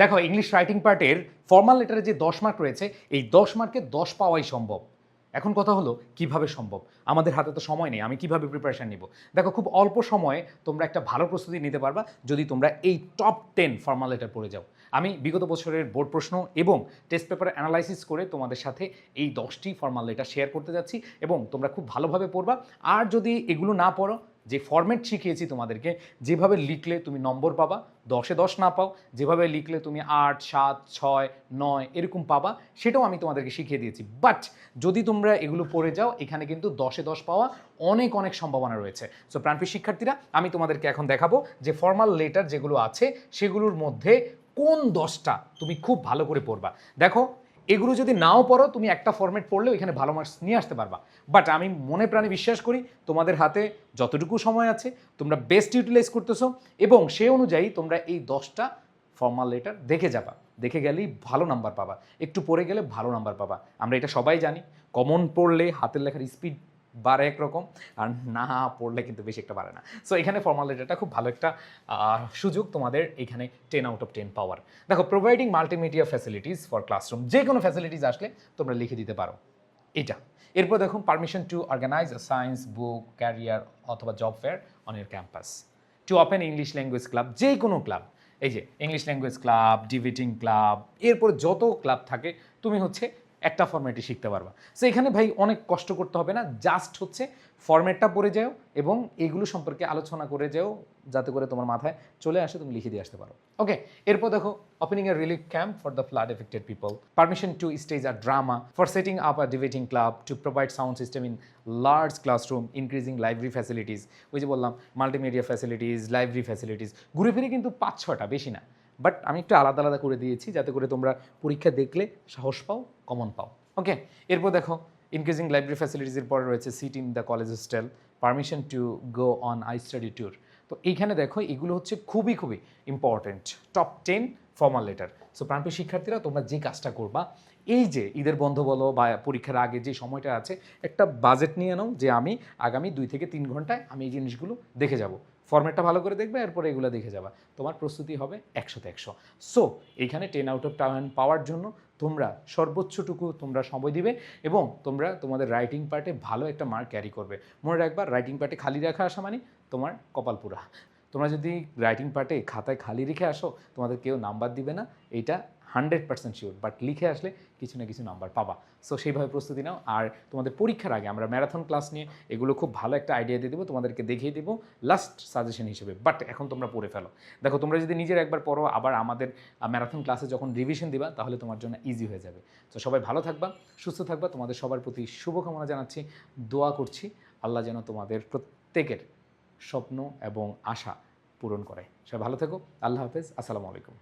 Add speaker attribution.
Speaker 1: দেখো English writing পার্টের formal লেটারে যে দশ মার্ক রয়েছে, এই দশ মার্কে দশ পাওয়াই সম্ভব। এখন কথা হলো, কীভাবে সম্ভব? আমাদের হাতে তো সময় নেই, আমি কীভাবে প্রিপারেশন নিব? দেখো, খুব অল্প সময়ে তোমরা একটা ভালো প্রস্তুতি নিতে পারবা যদি তোমরা এই টপ টেন ফর্মাল লেটার পড়ে যাও। আমি বিগত বছরের বোর্ড প্রশ্ন এবং টেস্ট পেপার অ্যানালাইসিস করে তোমাদের সাথে এই দশটি ফর্মাল লেটার শেয়ার করতে যাচ্ছি এবং তোমরা খুব ভালোভাবে পড়বা। আর যদি এগুলো না পড়ো যে ফরম্যাট শিখিয়েছি তোমাদেরকে, যেভাবে লিখলে তুমি নম্বর পাবা, দশে দশ না পাও, যেভাবে লিখলে তুমি আট, সাত, ছয়, নয় এরকম পাবা, সেটাও আমি তোমাদেরকে শিখিয়ে দিয়েছি। বাট যদি তোমরা এগুলো পড়ে যাও, এখানে কিন্তু দশে দশ পাওয়া অনেক অনেক সম্ভাবনা রয়েছে। সো প্রাণপ্রিয় শিক্ষার্থীরা, আমি তোমাদেরকে এখন দেখাবো যে ফর্মাল লেটার যেগুলো আছে, সেগুলোর মধ্যে কোন দশটা তুমি খুব ভালো করে পড়বা। দেখো এগুলো যদি নাও পড়ো, তুমি একটা ফর্মেট পড়লেও এখানে ভালো মার্কস নিয়ে আসতে পারবা। বাট আমি মনে প্রাণে বিশ্বাস করি, তোমাদের হাতে যতটুকু সময় আছে, তোমরা বেস্ট ইউটিলাইজ করতেছো এবং সে অনুযায়ী তোমরা এই দশটা ফর্মাল লেটার দেখে যাবা। দেখে গেলেই ভালো নাম্বার পাবা। একটু পড়ে গেলে ভালো নাম্বার পাবা। আমরা এটা সবাই জানি। কমন পড়লে হাতের লেখার স্পিড বাড়ে একরকম, আর না পড়লে কিন্তু বেশি একটা বাড়ে না। সো এখানে ফর্মাল লেটারটা খুব ভালো একটা সুযোগ তোমাদের এখানে টেন আউট অফ টেন পাওয়ার দেখো providing multimedia facilities for classroom যে কোনো ফ্যাসিলিটিস আসলে তোমরা লিখে দিতে পারো। এটা। এরপর দেখুন permission to organise science book career অথবা job fair on your campus to open English language club যে কোনো ক্লাব এই যে English language club debating club এরপর যত ক্লাব থাকে, তুমি হচ্ছে একটা ফর্ম্যাটে শিখতে পারবা। সো এখানে ভাই অনেক কষ্ট করতে হবে না জাস্ট হচ্ছে ফর্ম্যাটটা পড়ে যাও এবং এগুলো সম্পর্কে আলোচনা করে যাও, যাতে করে তোমার মাথায় চলে আসে, তুমি লিখে দিয়ে আসতে পারো। ওকে এরপর দেখো opening a relief camp for the flood affected people permission to stage a drama for setting up a debating club to provide sound system in large classroom increasing library facilities ওই যে বললাম multimedia facilities library facilities ঘুরে ফিরে কিন্তু পাঁচ ছটা বেশি না। বাট আমি একটু আলাদা আলাদা করে দিয়েছি যাতে করে তোমরা পরীক্ষা দেখলে সাহস পাও কমন পাও। ওকে এরপর দেখো ইনক্রিজিং লাইব্রেরি ফ্যাসিলিটিসের পরে রয়েছে seat in the college hostel permission to go on a study tour তো এইখানে দেখো, এগুলো হচ্ছে খুবই খুবই important top ten formal letter so প্রাণপ্রিয় শিক্ষার্থীরা, তোমরা যে কাজটা করবা, এই যে ঈদের বন্ধ বলো বা পরীক্ষার আগে যে সময়টা আছে, একটা বাজেট নিয়ে নাও যে আমি আগামী দুই থেকে তিন ঘন্টায় আমি এই জিনিসগুলো দেখে যাব। ফর্মেটটা ভালো করে দেখবে, এরপরে এগুলো দেখে যাবা। তোমার প্রস্তুতি হবে একশোতে একশো। সো এইখানে টেন আউট অফ টাউন পাওয়ার জন্য তোমরা সর্বোচ্চটুকু তোমরা সময় দিবে এবং তোমরা তোমাদের রাইটিং পার্টে ভালো একটা মার্ক ক্যারি করবে। মনে রাখবা রাইটিং পার্টে খালি রাখা আসা মানে তোমার কপাল পুরা। তোমরা যদি রাইটিং পার্টে খাতায় খালি রেখে আসো, তোমাদের কেউ নাম্বার দিবে না, এইটা হান্ড্রেড পার্সেন্ট শিওর বাট লিখে আসলে কিছু না কিছু নাম্বার পাবা। সো সেইভাবে প্রস্তুতি নাও। আর তোমাদের পরীক্ষার আগে আমরা ম্যারাথন ক্লাস নিয়ে এগুলো খুব ভালো একটা আইডিয়া দিয়ে দেবো, তোমাদেরকে দেখিয়ে দেবো লাস্ট সাজেশন হিসেবে। বাট এখন তোমরা পড়ে ফেলো। দেখো, তোমরা যদি নিজের একবার পড়ো, আবার আমাদের ম্যারাথন ক্লাসে যখন রিভিশন দিবা, তাহলে তোমার জন্য ইজি হয়ে যাবে। তো সবাই ভালো থাকবা, সুস্থ থাকবা। তোমাদের সবার প্রতি শুভকামনা জানাচ্ছি, দোয়া করছি। আল্লাহ যেন তোমাদের প্রত্যেকের স্বপ্ন এবং আশা পূরণ করে। সবাই ভালো থেকো। আল্লাহ হাফেজ। আসসালামু আলাইকুম।